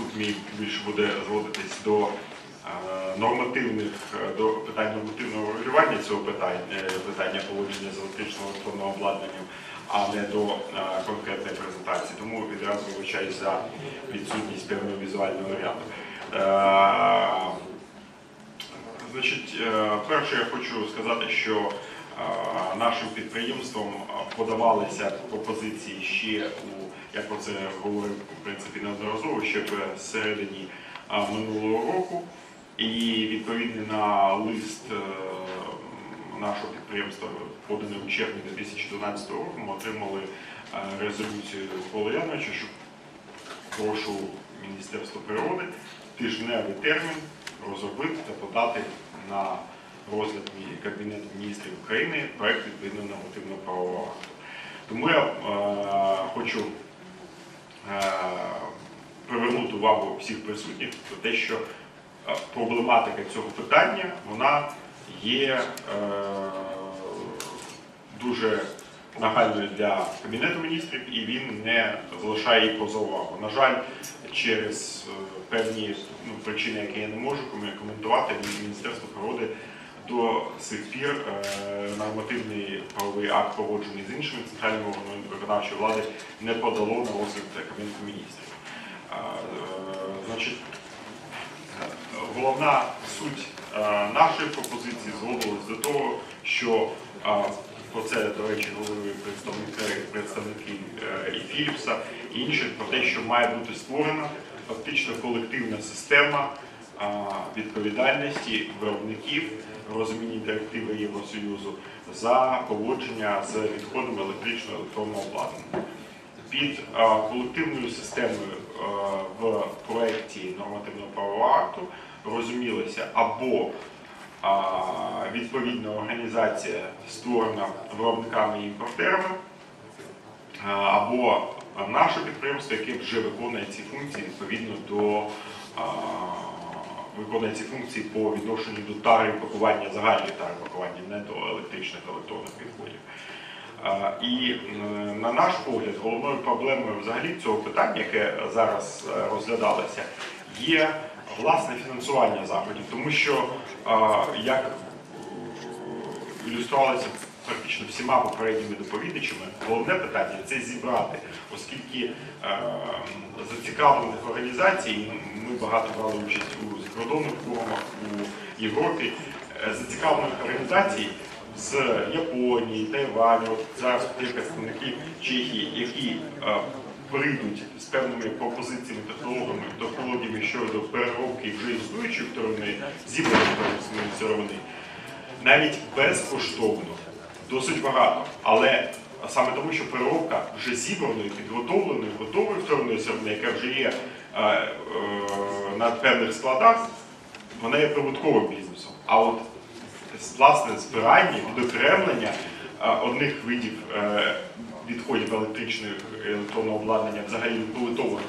виступ мій більше буде зводитись до е, нормативних е, до питань нормативного регулювання цього питання, е, питання поводження з електричним електронним обладнанням, а не до конкретної презентації. Тому відразу вибачаюсь за відсутність певного візуального ряду. Значить, перше я хочу сказати, що нашим підприємством е, подавалися пропозиції ще у, як про це говорив в принципі неодноразово, ще в середині е, минулого року. І відповідно на лист е, нашого підприємства, поданий у червні 2012 року, ми отримали е, резолюцію Яновича, що прошу Міністерство природи тижневий термін розробити та подати на розгляд Кабінету міністрів України проект відповідного нормативного правового акту. Тому я е, хочу е, привернути увагу всіх присутніх про те, що е, проблематика цього питання вона є е, дуже нагальною для Кабінету міністрів і він не залишає її поза увагу. На жаль, через е, певні ну, причини, які я не можу комен- коментувати, Міністерство природи до сих пір е, нормативний правовий акт, погоджений з іншими центральними органами виконавчої влади, не подало на розгляд Кабінету міністрів. Е, е, Значить, головна суть нашої пропозиції зводилась до того, що про це, до речі, говорили представники, представники і Філіпса, і інших, про те, що має бути створена фактично колективна система відповідальності виробників в розумінні директиви Євросоюзу за поводження з відходами електричного електронного обладнання. Під колективною системою в проєкті нормативного правового акту розумілося або відповідна організація створена виробниками і імпортерами, або наше підприємство, яке вже виконує ці функції відповідно до виконує ці функції по відношенню до тари пакування, загальної тари пакування, не до електричних електронних відходів. Е, І е, на наш погляд, головною проблемою взагалі цього питання, яке зараз е, розглядалося, є власне фінансування заходів, тому що е, як е, ілюструвалося практично всіма попередніми доповідачами, головне питання це зібрати, оскільки е, зацікавлених організацій ми багато брали участь у закордонних форумах у Європі. е, Зацікавлених організацій з Японії, Тайваню, зараз є представники Чехії, які е, прийдуть з певними пропозиціями, технологіями, технологіями щодо переробки вже існуючої вторинної зібраної вторинної сировини, навіть безкоштовно, досить багато. Але саме тому, що переробка вже зібраної, підготовленої, готової вторинної сировини, яка вже є е, е, на певних складах, вона є прибутковим бізнесом. А от власне збирання, відокремлення е, одних видів е, відходів електричного електронного обладнання взагалі побутових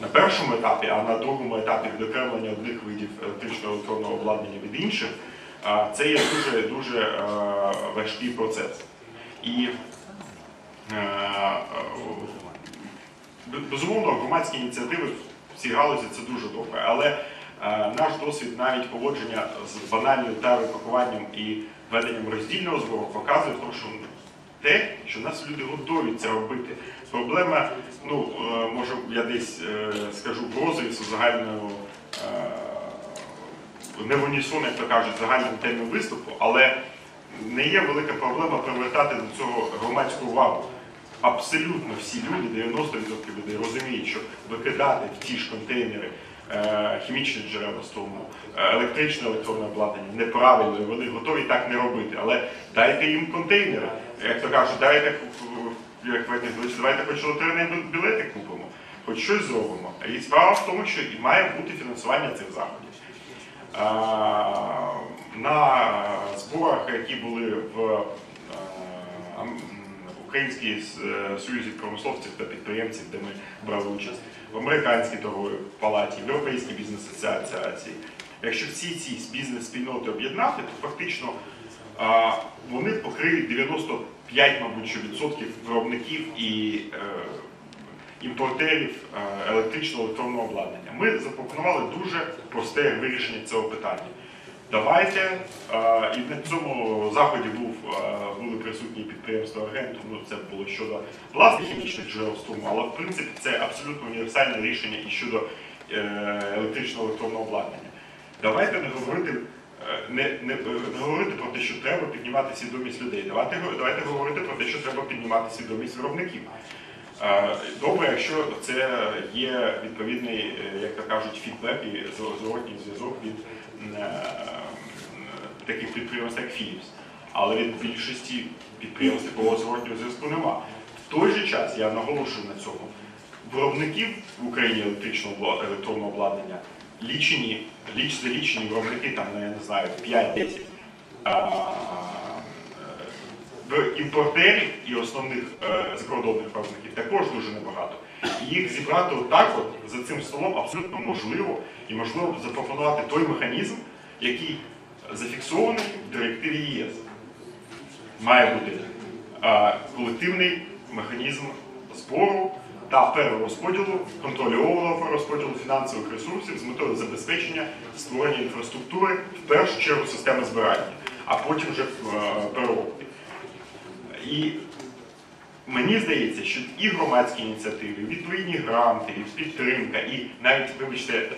на першому етапі, а на другому етапі відокремлення одних видів електричного електронного обладнання від інших, це є дуже дуже е, важкий процес. І е, е, безумовно громадські ініціативи в цій галузі це дуже добре, але наш досвід навіть поводження з банальною тарою пакуванням і веденням роздільного збору показує, що те, що нас люди готові це робити. Проблема, ну може я десь скажу в розріз е, не в унісон, як то кажуть, загальному темі виступу, але не є велика проблема привертати до цього громадську увагу. Абсолютно всі люди, 90% людей розуміють, що викидати в ті ж контейнери е, хімічні джерела струму, е, електричне електронне обладнання неправильно, вони готові так не робити. Але дайте їм контейнери. Як то кажуть, дайте, як ви давайте хоч лотерейні білети купимо, хоч щось зробимо. І справа в тому, що і має бути фінансування цих заходів. На зборах, які були в е, Українській е, союзі промисловців та підприємців, де ми брали участь, в американській торговій палаті, в Європейській бізнес-асоціації. Якщо всі ці бізнес-спільноти об'єднати, то фактично вони покриють 95, мабуть, що відсотків виробників і, е, імпортерів е, електричного електронного обладнання. Ми запропонували дуже просте вирішення цього питання. Давайте, е, і на цьому заході був, е, були присутні підприємства агенту, ну це було щодо власних хімічних джерел струму, але в принципі це абсолютно універсальне рішення і щодо електричного електронного обладнання. Давайте не говорити, не, не, не говорити про те, що треба піднімати свідомість людей. Давайте, давайте говорити про те, що треба піднімати свідомість виробників. Добре, якщо це є відповідний, е, як то кажуть, фідбек і зворотній зв'язок від е, таких підприємств, як Philips. Але від більшості підприємств такого зворотнього зв'язку нема. В той же час я наголошую на цьому. Виробників в Україні електричного електронного обладнання лічені, ліч за лічені виробники, там, ну, я не знаю, 5-10. В імпортерів і основних е, закордонних виробників також дуже небагато. І їх зібрати отак от за цим столом абсолютно можливо і можливо запропонувати той механізм, який зафіксований в директиві ЄС. Має бути е, колективний механізм збору та перерозподілу, контрольованого розподілу фінансових ресурсів з метою забезпечення створення інфраструктури в першу чергу системи збирання, а потім вже е, переробки. І мені здається, що і громадські ініціативи, і відповідні гранти, і підтримка, і навіть, вибачте,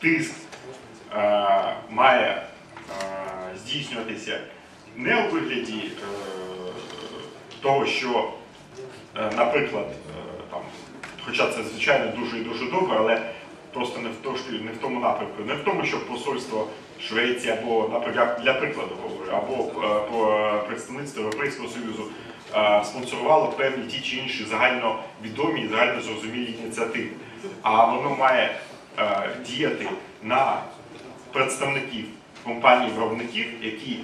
тиск е, має е, здійснюватися не у вигляді е, того, що, е, наприклад, е, там, хоча це звичайно дуже і дуже добре, але просто не в, то, що- не в тому напрямку, не в тому, що посольство Швеції або, наприклад, для прикладу говорю, або представництво Європейського Союзу спонсорувало певні ті чи інші загальновідомі і загальнозрозумілі ініціативи. А воно має е, діяти на представників компаній-виробників, які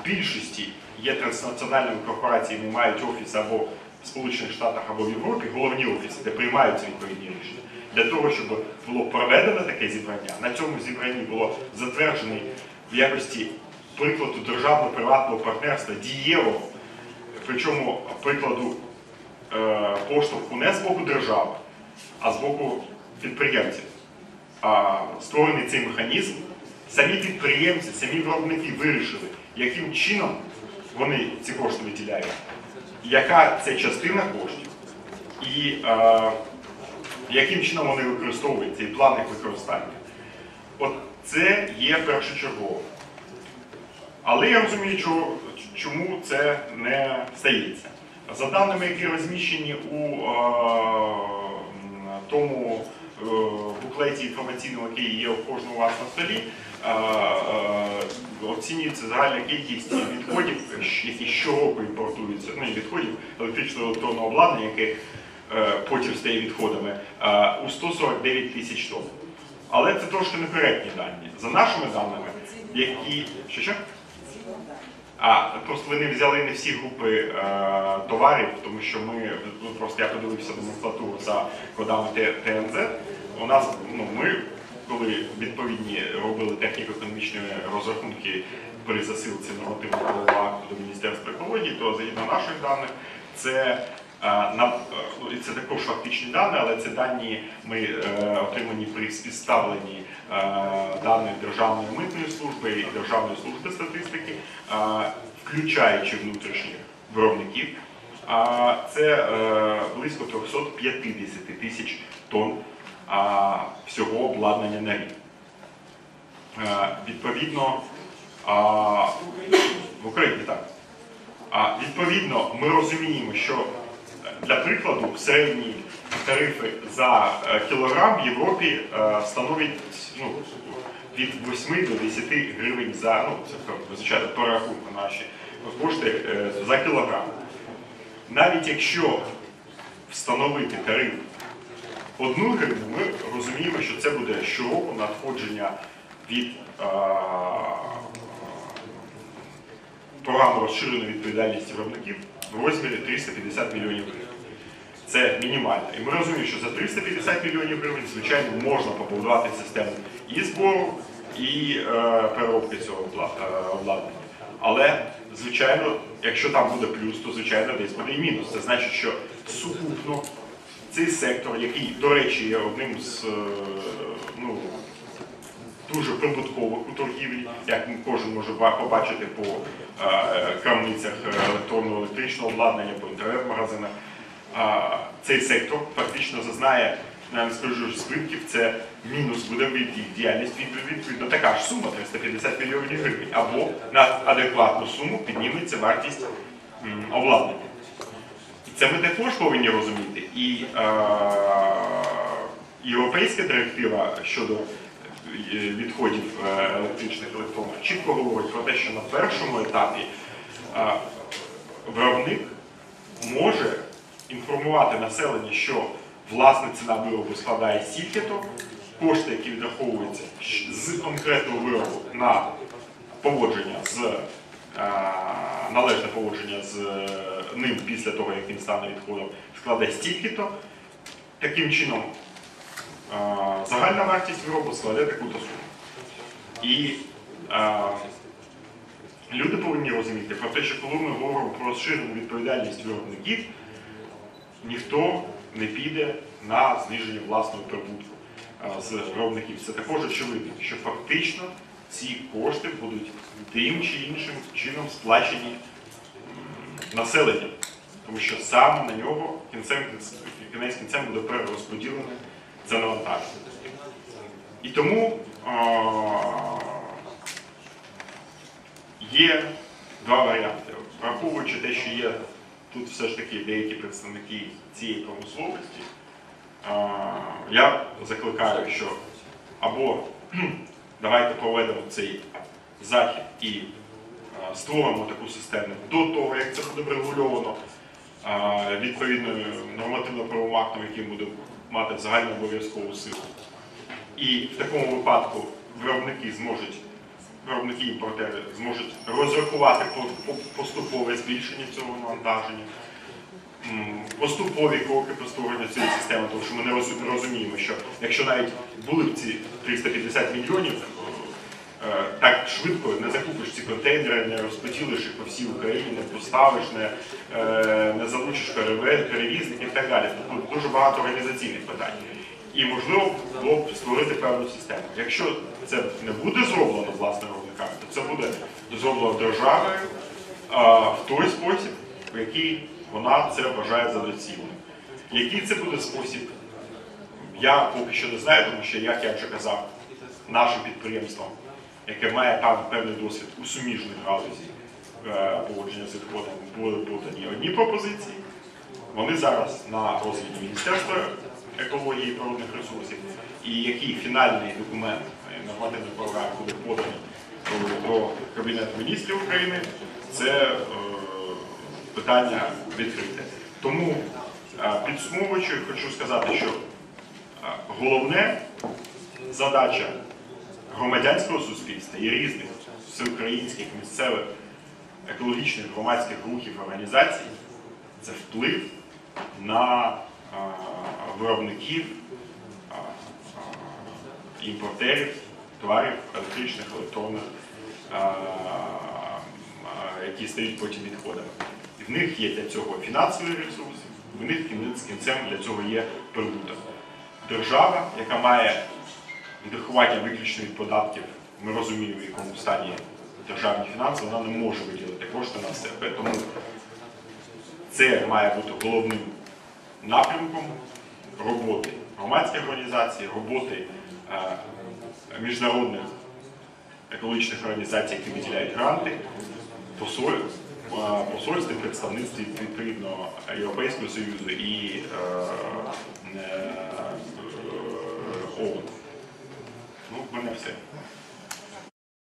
в більшості є транснаціональними корпораціями, мають офіс або в Сполучених Штатах, або в Європі, головні офіси, де приймаються відповідні рішення. Для того, щоб було проведено таке зібрання, на цьому зібранні було затверджений в якості прикладу державно-приватного партнерства дієвого, причому прикладу е, поштовху не з боку держави, а з боку підприємців. А, створений цей механізм, самі підприємці, самі виробники вирішили, яким чином вони ці кошти виділяють, яка це частина коштів, і е, яким чином вони використовуються, і план їх використання. От це є першочергово. Але я розумію, чо- чому це не стається. За даними, які розміщені у е, тому е, буклеті інформаційному, який є у кожному у вас на столі, е, оцінюється загальна кількість відходів, які щороку імпортуються, ну, не відходів електричного електронного обладнання, яке потім стає відходами, у 149 тисяч тонн. Але це трошки некоректні дані. За нашими даними, які. Що що? А просто вони взяли не всі групи е, товарів, тому що ми ну, просто я подивився номенклатуру за кодами ТНЗ. У нас ну ми, коли відповідні робили техніко-економічні розрахунки при засилці нормативного акту до Міністерства екології, то згідно наших даних, це е, на е, ну, це також фактичні дані, але це дані ми е, отримані при співставленні даних Державної митної служби і Державної служби статистики, включаючи внутрішніх виробників. Це е, близько 350 тисяч тонн всього обладнання на рік. Е, Відповідно, в Україні так. Відповідно, ми розуміємо, що е, для прикладу середні тарифи за кілограм в Європі становлять ну, від 8 до 10 гривень за ну, це звичайно по рахунку наші кошти е, за кілограм. Навіть якщо встановити тариф одну гривню, ми розуміємо, що це буде щороку надходження від е, програми розширеної відповідальності виробників в розмірі 350 мільйонів гривень. Це мінімально. І ми розуміємо, що за 350 мільйонів гривень, звичайно, можна побудувати систему і збору, і е, переробки цього е, обладнання. Але, звичайно, якщо там буде плюс, то звичайно десь буде і мінус. Це значить, що сукупно цей сектор, який, до речі, є одним з е, ну, дуже прибуткових у торгівлі, як кожен може ба- побачити по е, крамницях е, електронного електричного обладнання, по інтернет-магазинах. Цей сектор фактично зазнає, не скажу збитків, це мінус буде діяльність відповідно, така ж сума 350 мільйонів гривень, або на адекватну суму підніметься вартість обладнання. І це ми також повинні розуміти. І європейська директива щодо е, відходів е, електричних електронних чітко говорить про те, що на першому етапі виробник може інформувати населення, що власна ціна виробу складає стільки-то, кошти, які відраховуються з конкретного виробу на поводження з е, належне поводження з е, ним після того, як він стане відходом, складе стільки-то. Таким чином, е, загальна вартість виробу складе таку-то суму. І люди повинні розуміти про те, що коли ми говоримо про розширену відповідальність виробників, ніхто не піде на зниження власного прибутку е, з виробників. Це також очевидно, що фактично ці кошти будуть тим чи іншим чином сплачені населенням, тому що саме на нього кінцем кінець кінцем буде перерозподілене це навантаження. І тому е, є два варіанти. Враховуючи те, що є тут все ж таки деякі представники цієї промисловості, я закликаю, що або давайте проведемо цей захід і створимо таку систему до того, як це буде врегульовано відповідною нормативно-правовим актом, який буде мати загальну обов'язкову силу. І в такому випадку виробники зможуть, виробники імпортери зможуть розрахувати по- по- поступове збільшення цього навантаження, поступові кроки по створенню цієї системи, тому що ми не розуміємо, що якщо навіть були б ці 350 мільйонів, е, так швидко не закупиш ці контейнери, не розподілиш їх по всій Україні, не поставиш, не, е, не залучиш перевізників і так далі. Тут дуже багато організаційних питань. І можливо було б створити певну систему. Якщо це не буде зроблено власними виробниками, то це буде зроблено державою а, в той спосіб, в який вона це вважає за доцільним. Який це буде спосіб, я поки що не знаю, тому що, як я вже казав, нашим підприємством, яке має пев- певний досвід у суміжних галузі е, поводження з відходом, були подані одні пропозиції. Вони зараз на розгляді Міністерства екології природних ресурсів. І який фінальний документ е, нормативної програми буде поданий до, Кабінету міністрів України, це е, питання відкрите. Тому е, підсумовуючи, хочу сказати, що головне задача громадянського суспільства і різних всеукраїнських місцевих екологічних громадських рухів організацій це вплив на виробників, імпортерів товарів електричних, електронних, які стають потім відходами. В них є для цього фінансові ресурси, в них кінцем для цього є прибуток. Держава, яка має відрахування виключно від податків, ми розуміємо, в якому стані державні фінанси, вона не може виділити кошти на все. Тому це має бути головним напрямком роботи громадських організацій, роботи е, міжнародних екологічних організацій, які виділяють гранти, е, посольств і представництв відповідно Європейського Союзу і е, ООН. Ну, в мене все.